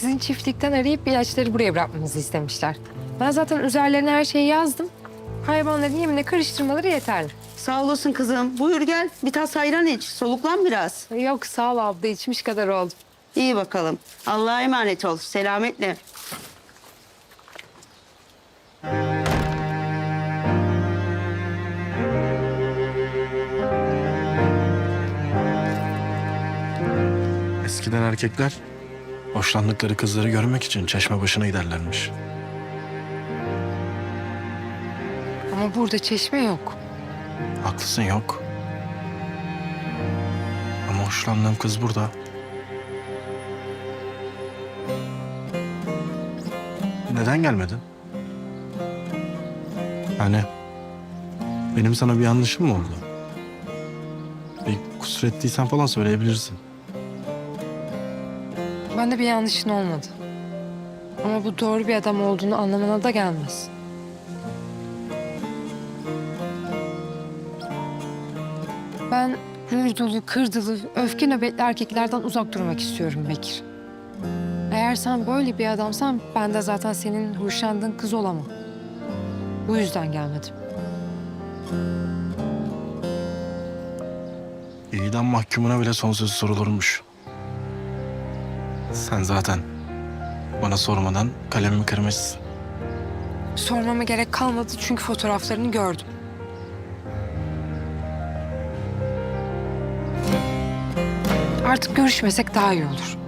Sizin çiftlikten arayıp ilaçları buraya bırakmanızı istemişler. Ben zaten üzerlerine her şeyi yazdım. Hayvanların yemine karıştırmaları yeterli. Sağ olasın kızım. Buyur gel. Bir tas ayran iç. Soluklan biraz. Yok sağ ol abla içmiş kadar oldum. İyi bakalım. Allah'a emanet ol. Selametle. Eskiden erkekler hoşlandıkları kızları görmek için çeşme başına giderlermiş. Ama burada çeşme yok. Haklısın yok. Ama hoşlandığım kız burada. Neden gelmedin? Yani benim sana bir yanlışım mı oldu? Bir kusur ettiysen falan söyleyebilirsin. Bende bir yanlışın olmadı. Ama bu doğru bir adam olduğunu anlamına da gelmez. Ben hür dolu, kırdılı, öfke nöbetli erkeklerden uzak durmak istiyorum Bekir. Eğer sen böyle bir adamsan ben de zaten senin hoşlandığın kız olamam. Bu yüzden gelmedim. İdam mahkumuna bile son sözü sorulurmuş. Sen zaten bana sormadan kalemimi kırmışsın. Sormama gerek kalmadı çünkü fotoğraflarını gördüm. Artık görüşmesek daha iyi olur.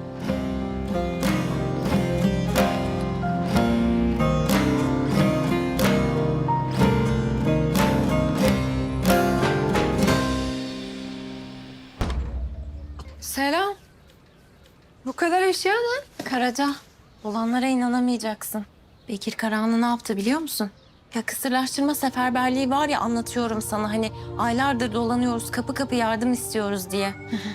Bu kadar eşya ne? Karaca, olanlara inanamayacaksın. Bekir Karahanlı ne yaptı biliyor musun? Ya kısırlaştırma seferberliği var ya anlatıyorum sana hani aylardır dolanıyoruz kapı kapı yardım istiyoruz diye.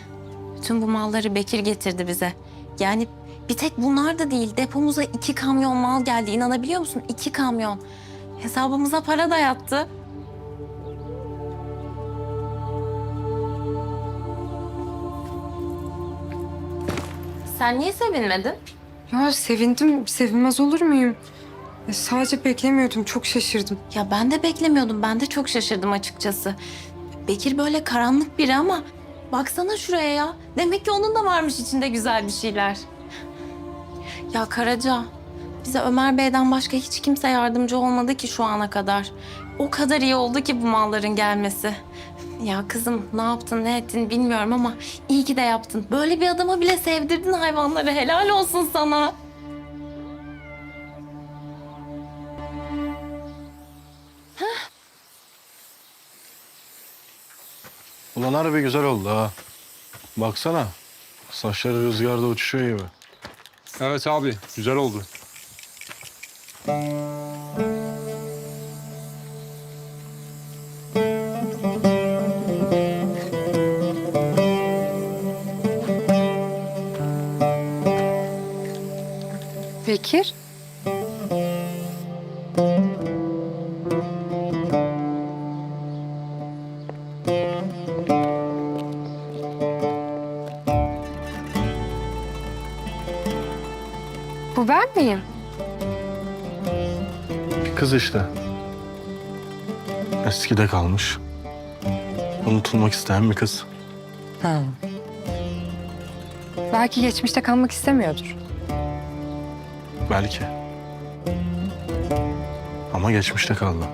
Bütün bu malları Bekir getirdi bize. Yani bir tek bunlar da değil depomuza iki kamyon mal geldi inanabiliyor musun? İki kamyon. Hesabımıza para da yattı. Sen niye sevinmedin? Ya sevindim. Sevinmez olur muyum? E, sadece beklemiyordum. Çok şaşırdım. Ya ben de beklemiyordum. Ben de çok şaşırdım açıkçası. Bekir böyle karanlık biri ama baksana şuraya ya. Demek ki onun da varmış içinde güzel bir şeyler. Ya Karaca, bize Ömer Bey'den başka hiç kimse yardımcı olmadı ki şu ana kadar. O kadar iyi oldu ki bu malların gelmesi. Ya kızım ne yaptın ne ettin bilmiyorum ama iyi ki de yaptın. Böyle bir adama bile sevdirdin hayvanları. Helal olsun sana. Ulan harbi güzel oldu ha. Baksana. Saçları rüzgarda uçuşuyor gibi. Evet abi, güzel oldu. Bekir. Bu ben miyim? Kız işte. Eskide kalmış. Unutulmak isteyen bir kız. Ha. Belki geçmişte kalmak istemiyordur. Belki. Ama geçmişte kaldı.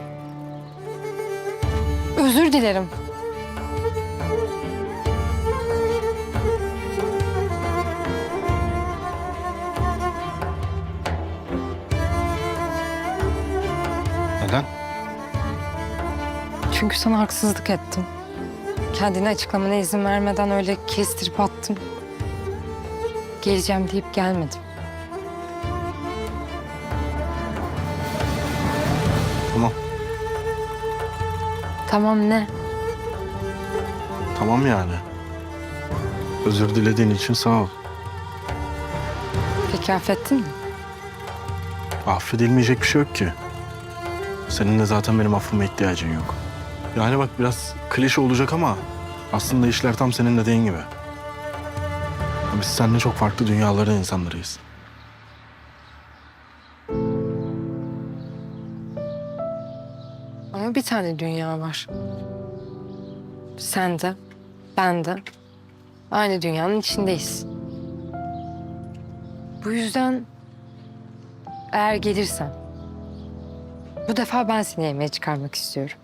Özür dilerim. Neden? Çünkü sana haksızlık ettim. Kendini açıklamana izin vermeden öyle kestirip attım. Geleceğim deyip gelmedim. Tamam ne? Tamam yani. Özür dilediğin için sağ ol. Peki affettin mi? Affedilmeyecek bir şey yok ki. Senin de zaten benim affıma ihtiyacın yok. Yani bak biraz klişe olacak ama aslında işler tam senin dediğin gibi. Biz seninle çok farklı dünyaların insanlarıyız. Ama bir tane dünya var. Sen de, ben de aynı dünyanın içindeyiz. Bu yüzden eğer gelirsen bu defa ben seni yemeğe çıkarmak istiyorum.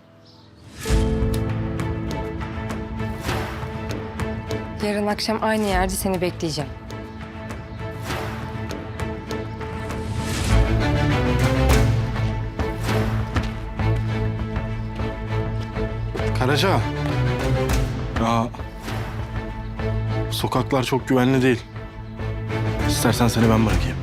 Yarın akşam aynı yerde seni bekleyeceğim. Karaca. Ya sokaklar çok güvenli değil. İstersen seni ben bırakayım.